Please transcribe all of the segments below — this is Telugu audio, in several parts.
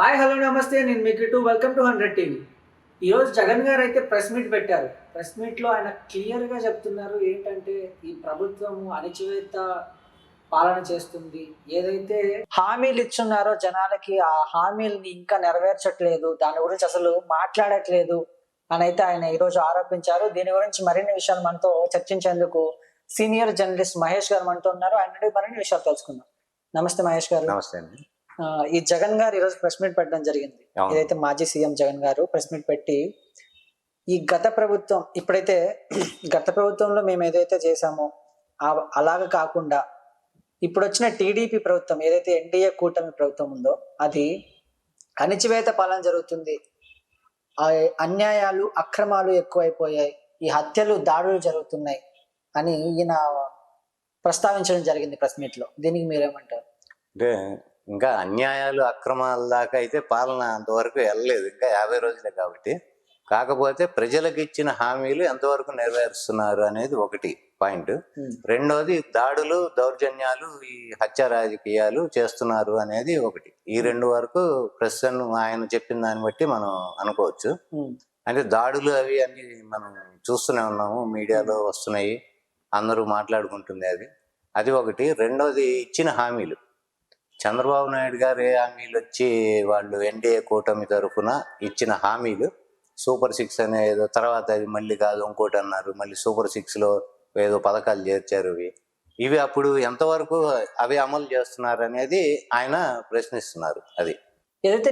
హాయ్ హలో నమస్తే. నేను మీకు to welcome to hundred TV. ఈరోజు జగన్ గారు అయితే ప్రెస్ మీట్ పెట్టారు. ప్రెస్ మీట్లో ఆయన క్లియర్గా చెప్తున్నారు ఏంటంటే ఈ ప్రభుత్వము అణచివేత పాలన చేస్తుంది. ఏదైతే హామీలు ఇచ్చున్నారో జనాలకి ఆ హామీలని ఇంకా నెరవేర్చట్లేదు. దాని గురించి అసలు మాట్లాడట్లేదు అని అయితే ఆయన ఈరోజు ఆరోపించారు. దీని గురించి మరిన్ని విషయాలు మనతో చర్చించేందుకు సీనియర్ జర్నలిస్ట్ మహేష్ గారు మనతో ఉన్నారు. ఆయన నుండి మరిన్ని విషయాలు తెలుసుకుందాం. నమస్తే మహేష్ గారు. నమస్తే అండి. ఈ జగన్ గారు ఈరోజు ప్రెస్ మీట్ పెట్టడం జరిగింది. ఏదైతే మాజీ సీఎం జగన్ గారు ప్రెస్ మీట్ పెట్టి ఈ గత ప్రభుత్వం ఇప్పుడైతే గత ప్రభుత్వంలో మేము ఏదైతే చేసామో ఆ- అలాగ కాకుండా ఇప్పుడు వచ్చిన టీడీపీ ప్రభుత్వం ఏదైతే ఎన్డీఏ కూటమి ప్రభుత్వం ఉందో అది అణిచివేత పాలన జరుగుతుంది. ఆ అన్యాయాలు అక్రమాలు ఎక్కువైపోయాయి. ఈ హత్యలు దాడులు జరుగుతున్నాయి అని ఈయన ప్రస్తావించడం జరిగింది ప్రెస్ మీట్లో దీనికి మీరేమంటారు? అంటే ఇంకా అన్యాయాలు అక్రమాల దాకా అయితే పాలన అంతవరకు వెళ్ళలేదు. ఇంకా యాభై రోజులే కాబట్టి. కాకపోతే ప్రజలకు ఇచ్చిన హామీలు ఎంతవరకు నెరవేరుస్తున్నారు అనేది ఒకటి పాయింట్. రెండోది దాడులు దౌర్జన్యాలు ఈ హత్య రాజకీయాలు చేస్తున్నారు అనేది ఒకటి. ఈ రెండు వరకు ప్రస్తుతం ఆయన చెప్పిన దాన్ని బట్టి మనం అనుకోవచ్చు. అంటే దాడులు అవి అన్ని మనం చూస్తూనే ఉన్నాము. మీడియాలో వస్తున్నాయి. అందరూ మాట్లాడుకుంటుంది అది అది ఒకటి. రెండోది ఇచ్చిన హామీలు. చంద్రబాబు నాయుడు గారు ఏ హామీలు వచ్చి వాళ్ళు ఎన్డీఏ కూటమి తరఫున ఇచ్చిన హామీలు సూపర్ సిక్స్ అనే ఏదో తర్వాత అది మళ్ళీ కాదు ఇంకోటి అన్నారు మళ్ళీ సూపర్ సిక్స్లో ఏదో పథకాలు చేర్చారు ఇవి. ఇవి అప్పుడు ఎంతవరకు అవి అమలు చేస్తున్నారు అనేది ఆయన ప్రశ్నిస్తున్నారు అది. ఏదైతే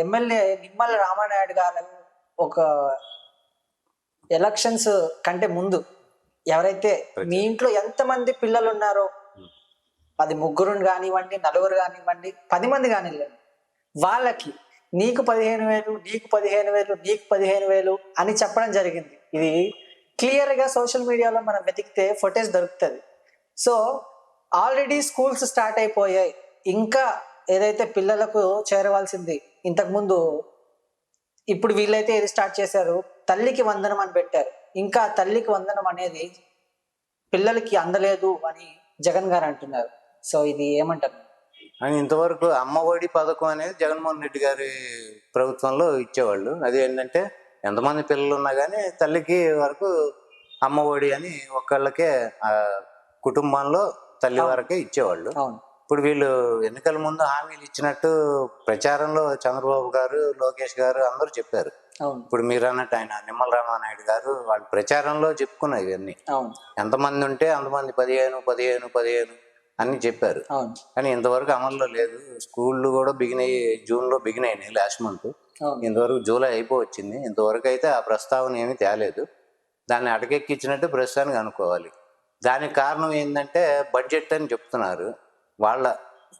ఎమ్మెల్యే నిమ్మల రామానాయుడు గారు ఒక ఎలక్షన్స్ కంటే ముందు ఎవరైతే మీ ఇంట్లో ఎంతమంది పిల్లలు ఉన్నారో అది ముగ్గురుని కానివ్వండి నలుగురు కానివ్వండి పది మంది కానివ్వండి. వాళ్ళకి నీకు పదిహేను వేలు నీకు పదిహేను వేలు నీకు పదిహేను వేలు అని చెప్పడం జరిగింది. ఇది క్లియర్గా సోషల్ మీడియాలో మనం వెతికితే ఫొటేజ్ దొరుకుతుంది. సో ఆల్రెడీ స్కూల్స్ స్టార్ట్ అయిపోయాయి. ఇంకా ఏదైతే పిల్లలకు చేరవలసింది ఇంతకుముందు ఇప్పుడు వీళ్ళైతే ఏది స్టార్ట్ చేశారు? తల్లికి వందనం అని పెట్టారు. ఇంకా తల్లికి వందనం అనేది పిల్లలకి అందలేదు అని జగన్ గారు అంటున్నారు. సో ఇది ఏమంటారు? అని ఇంతవరకు అమ్మ ఒడి పథకం అనేది జగన్మోహన్ రెడ్డి గారి ప్రభుత్వంలో ఇచ్చేవాళ్ళు. అది ఏంటంటే ఎంతమంది పిల్లలు ఉన్నా కానీ తల్లికి వరకు అమ్మ ఒడి అని ఒక్కళ్ళకే ఆ కుటుంబంలో తల్లి. వరకే ఇచ్చేవాళ్ళు. ఇప్పుడు వీళ్ళు ఎన్నికల ముందు హామీలు ఇచ్చినట్టు ప్రచారంలో చంద్రబాబు గారు లోకేష్ గారు అందరూ చెప్పారు. ఇప్పుడు మీరు అన్నట్టు ఆయన నిమ్మల రామానాయుడు గారు వాళ్ళ ప్రచారంలో చెప్పుకున్నారు ఇవన్నీ. ఎంతమంది ఉంటే అంతమంది పదిహేను పదిహేను పదిహేను అని చెప్పారు. కానీ ఇంతవరకు అమల్లో లేదు. స్కూళ్ళు కూడా బిగినాయి జూన్లో బిగిన్ అయినాయి లాస్ట్ మంత్. ఇంతవరకు జూలై అయిపోవచ్చింది. ఇంతవరకు అయితే ఆ ప్రస్తావన ఏమీ తేలేదు. దాన్ని అటకెక్కించినట్టు ప్రస్తుతానికి అనుకోవాలి. దానికి కారణం ఏంటంటే బడ్జెట్ అని చెప్తున్నారు. వాళ్ళ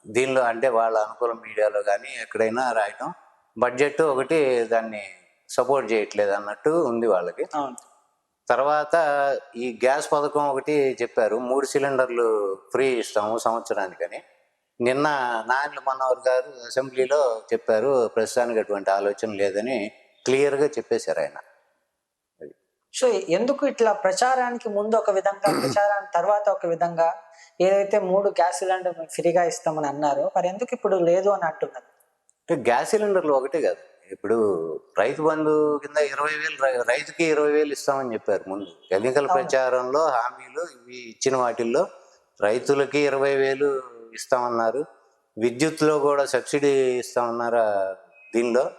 దీనిలో అంటే వాళ్ళ అనుకూల మీడియాలో కానీ ఎక్కడైనా రాయటం బడ్జెట్ ఒకటి దాన్ని సపోర్ట్ చేయట్లేదు అన్నట్టు ఉంది వాళ్ళకి. తర్వాత ఈ గ్యాస్ పథకం ఒకటి చెప్పారు. మూడు సిలిండర్లు ఫ్రీ ఇస్తాము సంవత్సరానికని. నిన్న నాయన్ల మనోహర్ గారు అసెంబ్లీలో చెప్పారు. ప్రస్తుతానికి అటువంటి ఆలోచన లేదని క్లియర్గా చెప్పేశారు ఆయన. సో ఎందుకు ఇట్లా ప్రచారానికి ముందు ఒక విధంగా ప్రచారానికి తర్వాత ఒక విధంగా ఏదైతే మూడు గ్యాస్ సిలిండర్ ఫ్రీగా ఇస్తామని అన్నారో మరి ఎందుకు ఇప్పుడు లేదు అని అంటున్నారు? అంటే గ్యాస్ సిలిండర్లు ఒకటే కాదు. ఇప్పుడు రైతు బంధు కింద ఇరవై వేలు రైతుకి ఇరవై వేలు ఇస్తామని చెప్పారు ముందు. ఎన్నికల. ప్రచారంలో హామీలు ఇవి ఇచ్చిన వాటిల్లో రైతులకి ఇరవై వేలు ఇస్తామన్నారు. విద్యుత్లో కూడా సబ్సిడీ ఇస్తామన్నారు దీనిలో?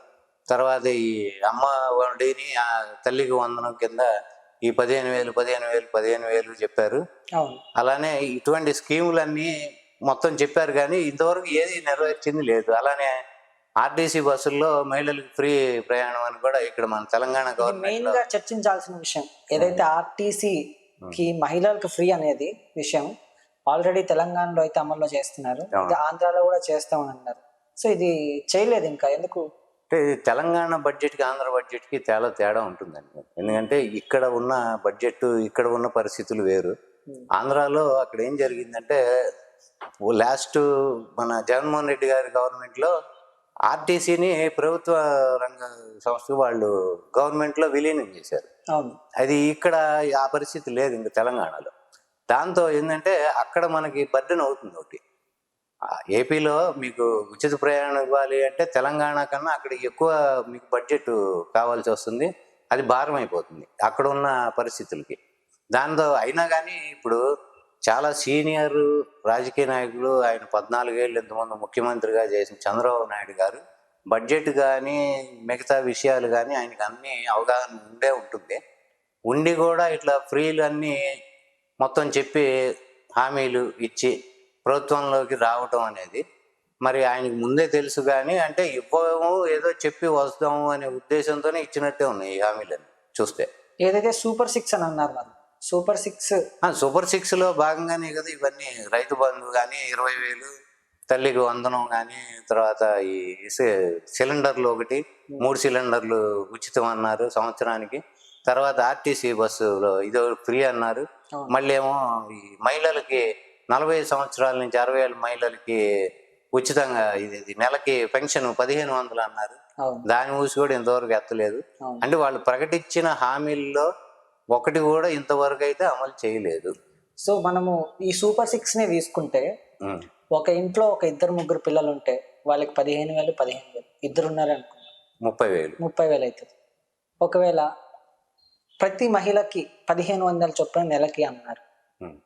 తర్వాత ఈ అమ్మ ఒడిని ఆ తల్లికి వందనం కింద ఈ పదిహేను వేలు పదిహేను వేలు పదిహేను వేలు చెప్పారు. అలానే ఇటువంటి స్కీములన్నీ మొత్తం చెప్పారు కానీ ఇంతవరకు ఏది నెరవేర్చింది లేదు. అలానే ఆర్టీసీ బస్సుల్లో మహిళలకు ఫ్రీ ప్రయాణం అని కూడా ఇక్కడ మన తెలంగాణ మెయిన్ గవర్నమెంట్గా చర్చించాల్సిన విషయం. ఏదైతే ఆర్టీసీ కి మహిళలకు ఫ్రీ అనేది విషయం ఆల్రెడీ తెలంగాణలో అయితే అమల్లో చేస్తున్నారు. ఆంధ్రాలో కూడా చేస్తామని అన్నారు. సో ఇది చేయలేదు ఇంకా. ఎందుకు? అంటే తెలంగాణ బడ్జెట్కి ఆంధ్ర బడ్జెట్కి చాలా తేడా ఉంటుందండి. ఎందుకంటే ఇక్కడ ఉన్న బడ్జెట్ ఇక్కడ ఉన్న పరిస్థితులు వేరు. ఆంధ్రాలో అక్కడ ఏం జరిగిందంటే లాస్ట్ మన జగన్మోహన్ రెడ్డి గారి గవర్నమెంట్లో ఆర్టీసీని ప్రభుత్వ రంగ సంస్థ వాళ్ళు గవర్నమెంట్లో విలీనం చేశారు. అది ఇక్కడ ఆ పరిస్థితి లేదు ఇంకా తెలంగాణలో. దాంతో ఏంటంటే అక్కడ మనకి బర్డెన్ అవుతుంది ఒకటి. ఏపీలో మీకు ఉచిత ప్రయాణం ఇవ్వాలి అంటే తెలంగాణ కన్నా అక్కడ ఎక్కువ మీకు బడ్జెట్ కావాల్సి వస్తుంది. అది భారం అయిపోతుంది అక్కడ ఉన్న పరిస్థితులకి. దాంతో అయినా కానీ ఇప్పుడు చాలా సీనియర్ రాజకీయ నాయకులు ఆయన పద్నాలుగేళ్ళు ఇంతమంది ముఖ్యమంత్రిగా చేసిన చంద్రబాబు నాయుడు గారు బడ్జెట్ కానీ మిగతా విషయాలు కానీ ఆయనకు అన్ని అవగాహన ఉండే ఉంటుంది. ఉండి కూడా ఇట్లా ఫ్రీలు అన్నీ మొత్తం చెప్పి హామీలు ఇచ్చి ప్రభుత్వంలోకి రావటం అనేది మరి ఆయనకి ముందే తెలుసు కానీ అంటే ఇవ్వము ఏదో చెప్పి వస్తాము అనే ఉద్దేశంతోనే ఇచ్చినట్టే ఉన్నాయి ఈ హామీలన్నీ చూస్తే. ఏదైతే సూపర్ సిక్స్ అని అన్నారు మరి? Super six. సూపర్ సిక్స్లో భాగంగానే కదా ఇవన్నీ రైతు బంధు కానీ ఇరవై వేలు తల్లికి వందనం కానీ తర్వాత ఈ సిలిండర్లు ఒకటి మూడు సిలిండర్లు ఉచితం అన్నారు సంవత్సరానికి. తర్వాత ఆర్టీసీ బస్సులో ఇది ఫ్రీ అన్నారు. మళ్ళీ ఏమో ఈ మహిళలకి నలభై సంవత్సరాల నుంచి అరవై ఏళ్ళ మహిళలకి ఉచితంగా ఇది నెలకి పెన్షన్ పదిహేను వందలు అన్నారు. దాని ఊసి కూడా ఇంతవరకు ఎత్తలేదు. అంటే వాళ్ళు ప్రకటించిన హామీల్లో ఒకటి కూడా ఇంతవరకు అయితే అమలు చేయలేదు. సో మనము ఈ సూపర్ సిక్స్ని తీసుకుంటే. ఒక ఇంట్లో ఒక ఇద్దరు ముగ్గురు పిల్లలు ఉంటే వాళ్ళకి పదిహేను వేలు పదిహేను వేలు. ఇద్దరు ఉన్నారు అనుకో ముప్పై వేలు. ముప్పై వేలు అవుతుంది ఒకవేళ ప్రతి మహిళకి పదిహేను వందల చొప్పున నెలకి అన్నారు.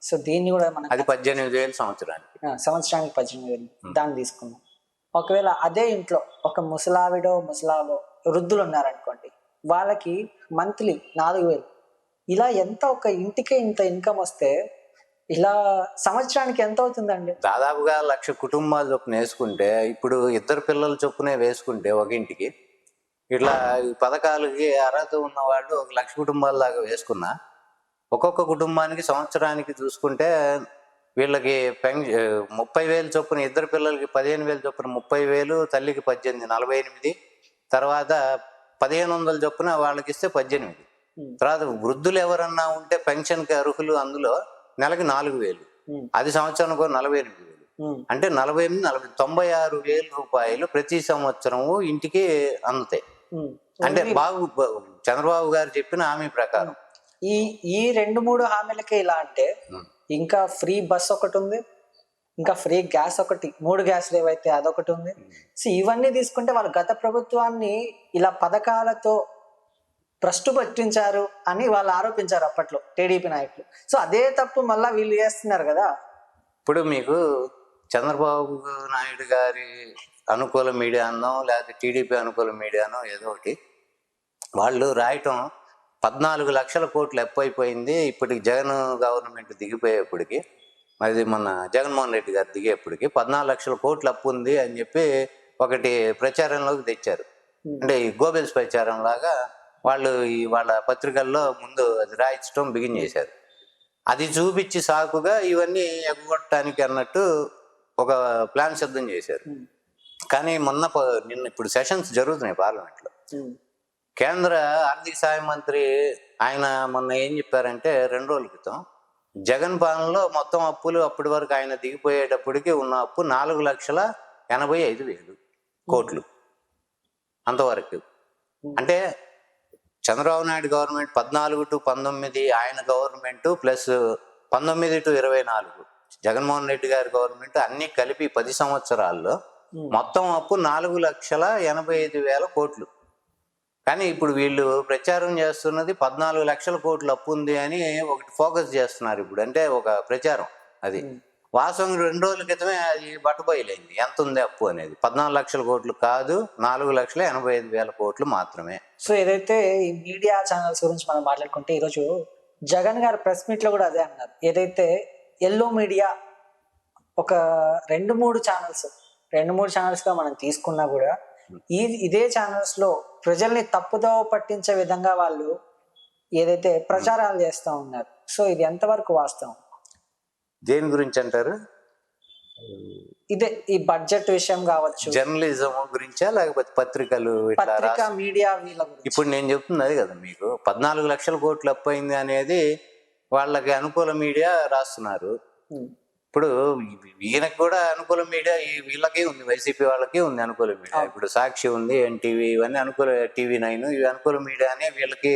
సో దీన్ని కూడా మనం అది పద్దెనిమిది వేలు సంవత్సరానికి. సంవత్సరానికి పద్దెనిమిది వేలు. దాన్ని తీసుకుందాం. ఒకవేళ అదే ఇంట్లో ఒక ముసలావిడో ముసలావో వృద్ధులు ఉన్నారనుకోండి వాళ్ళకి మంత్లీ నాలుగు వేలు. ఇలా ఎంత ఒక ఇంటికే ఇంత ఇన్కమ్ వస్తే ఇలా సంవత్సరానికి ఎంత అవుతుందండి? దాదాపుగా లక్ష కుటుంబాలు చొప్పున వేసుకుంటే ఇప్పుడు ఇద్దరు పిల్లల చొప్పునే వేసుకుంటే ఒక ఇంటికి ఇట్లా ఈ పథకాలకి అర్హత ఉన్న వాళ్ళు ఒక లక్ష కుటుంబాల దాకా వేసుకున్నా ఒక్కొక్క కుటుంబానికి సంవత్సరానికి చూసుకుంటే వీళ్ళకి పెన్ ముప్పై వేలు చొప్పున ఇద్దరు పిల్లలకి పదిహేను వేలు చొప్పున ముప్పై వేలు తల్లికి పద్దెనిమిది నలభై ఎనిమిది తర్వాత పదిహేను వందల చొప్పున వాళ్ళకి ఇస్తే పద్దెనిమిది. తర్వాత వృద్ధులు ఎవరన్నా ఉంటే పెన్షన్కి అర్హులు అందులో నెలకి నాలుగు వేలు. అది సంవత్సరానికి నలభై ఎనిమిది వేలు. అంటే నలభై ఎనిమిది నలభై తొంభై ఆరు వేల రూపాయలు ప్రతి సంవత్సరము ఇంటికి అందుతాయి. అంటే బాబు చంద్రబాబు గారు చెప్పిన హామీ ప్రకారం ఈ ఈ రెండు మూడు హామీలకే ఇలా అంటే. ఇంకా ఫ్రీ బస్ ఒకటి ఉంది ఇంకా ఫ్రీ గ్యాస్ ఒకటి మూడు గ్యాస్లు ఏవైతే అదొకటి ఉంది సో ఇవన్నీ తీసుకుంటే వాళ్ళు గత ప్రభుత్వాన్ని ఇలా పథకాలతో భ్రష్టు పట్టించారు అని వాళ్ళు ఆరోపించారు అప్పట్లో టీడీపీ నాయకులు. సో అదే తప్పు మళ్ళా వీళ్ళు చేస్తున్నారు కదా. ఇప్పుడు మీకు చంద్రబాబు నాయుడు గారి అనుకూల మీడియానో లేకపోతే టీడీపీ అనుకూల మీడియానో ఏదో ఒకటి వాళ్ళు రాయటం పద్నాలుగు లక్షల కోట్లు ఎక్కువైపోయింది. ఇప్పటికి జగన్ గవర్నమెంట్ దిగిపోయేప్పటికి అది మన జగన్మోహన్ రెడ్డి గారు దిగేప్పటికి పద్నాలుగు లక్షల కోట్లు అప్పు ఉంది అని చెప్పి ఒకటి ప్రచారంలోకి తెచ్చారు. అంటే ఈ గోబెల్స్ ప్రచారం లాగా వాళ్ళు ఈ వాళ్ళ పత్రికల్లో ముందు అది రాయించడం బిగిన్ చేశారు. అది చూపించి సాకుగా ఇవన్నీ ఎగ్గొట్టడానికి అన్నట్టు ఒక ప్లాన్ సిద్ధం చేశారు. కానీ మొన్న నిన్న ఇప్పుడు సెషన్స్ జరుగుతున్నాయి పార్లమెంట్లో. కేంద్ర ఆర్థిక సహాయ మంత్రి ఆయన మొన్న ఏం చెప్పారంటే రెండు రోజుల క్రితం జగన్ పాలనలో మొత్తం అప్పులు అప్పటి వరకు ఆయన దిగిపోయేటప్పటికి ఉన్న అప్పు నాలుగు లక్షల ఎనభై ఐదు వేలు కోట్లు. అంతవరకు. అంటే చంద్రబాబు నాయుడు గవర్నమెంట్ పద్నాలుగు టు పంతొమ్మిది ఆయన గవర్నమెంట్ ప్లస్ పంతొమ్మిది టు ఇరవై నాలుగు. జగన్మోహన్ రెడ్డి గారి గవర్నమెంట్ అన్ని కలిపి పది సంవత్సరాల్లో. మొత్తం అప్పు నాలుగు లక్షల ఎనభై ఐదు వేల కోట్లు. కానీ ఇప్పుడు వీళ్ళు ప్రచారం చేస్తున్నది పద్నాలుగు లక్షల కోట్లు అప్పు ఉంది అని ఒకటి ఫోకస్ చేస్తున్నారు ఇప్పుడు. అంటే ఒక ప్రచారం అది. ఉం. వాస్తవం రెండు రోజుల క్రితమే అది బట్టబయలైంది ఎంత ఉంది అప్పు అనేది? పద్నాలుగు లక్షల కోట్లు కాదు నాలుగు లక్షల ఎనభై ఐదు వేల కోట్లు మాత్రమే. సో ఏదైతే ఈ మీడియా ఛానల్స్ గురించి మనం మాట్లాడుకుంటే ఈరోజు జగన్ గారు ప్రెస్ మీట్లో కూడా అదే అన్నారు. ఏదైతే ఎల్లో మీడియా ఒక రెండు మూడు ఛానల్స్ రెండు మూడు ఛానల్స్గా మనం తీసుకున్నా కూడా ఈ ఇదే ఛానల్స్లో ప్రజల్ని తప్పుదో పట్టించే విధంగా వాళ్ళు ఏదైతే ప్రచారాలు చేస్తూ ఉన్నారు. సో ఇది ఎంతవరకు వాస్తవం? దేని గురించి అంటారు? ఇదే ఈ బడ్జెట్ విషయం కావచ్చు. జర్నలిజం గురించా లేకపోతే పత్రికలు పత్రిక మీడియా వీళ్ళ ఇప్పుడు నేను చెప్తుంది అది కదా మీకు. పద్నాలుగు లక్షల కోట్లు అప్పు అయింది అనేది వాళ్ళకి అనుకూల మీడియా రాస్తున్నారు. ఇప్పుడు ఈయనకి కూడా అనుకూల మీడియా ఈ వీళ్ళకి ఉంది వైసీపీ వాళ్ళకి ఉంది అనుకూల మీడియా. ఇప్పుడు సాక్షి ఉంది ఎన్టీవీ ఇవన్నీ అనుకూల టీవీ నైన్ ఇవి అనుకూల మీడియా అని వీళ్ళకి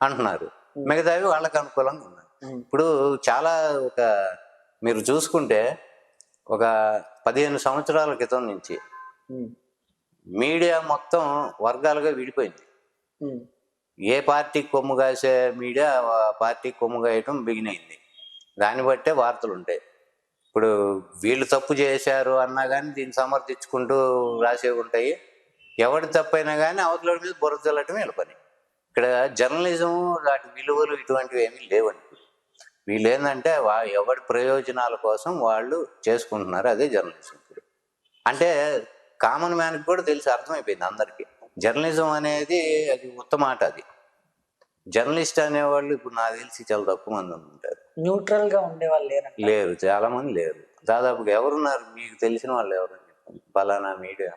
అంటున్నారు. మిగతావి వాళ్ళకి అనుకూలంగా ఉన్నాయి. ఇప్పుడు చాలా ఒక మీరు చూసుకుంటే ఒక పదిహేను సంవత్సరాల క్రితం నుంచి మీడియా మొత్తం వర్గాలుగా విడిపోయింది. ఏ పార్టీకి కొమ్ము కాసే మీడియా పార్టీకి కొమ్ము కాయటం బిగిన్ అయింది. దాన్ని బట్టే వార్తలు ఉంటాయి ఇప్పుడు వీళ్ళు తప్పు చేశారు అన్నా కానీ దీన్ని సమర్థించుకుంటూ రాసేవి ఉంటాయి. ఎవడి తప్పైనా కానీ అవతల మీద బురద చల్లటం వీళ్ళ పని. ఇక్కడ జర్నలిజం వాటి విలువలు ఇటువంటివి ఏమీ లేవండి. వీళ్ళు ఏంటంటే వా ఎవడి ప్రయోజనాల కోసం వాళ్ళు చేసుకుంటున్నారు అదే జర్నలిజం ఇప్పుడు. అంటే కామన్ మ్యాన్కి కూడా తెలిసి అర్థమైపోయింది అందరికీ. జర్నలిజం అనేది అది ఉత్తమ ఆట అది. జర్నలిస్ట్ అనేవాళ్ళు ఇప్పుడు నాకు తెలిసి చాలా తక్కువ మంది ఉంటారు. న్యూట్రల్గా ఉండే వాళ్ళు లేరంట లేరు చాలా మంది లేరు. దాదాపుగా ఎవరున్నారు? మీకు తెలిసిన వాళ్ళు ఎవరు ఫలానా మీడియా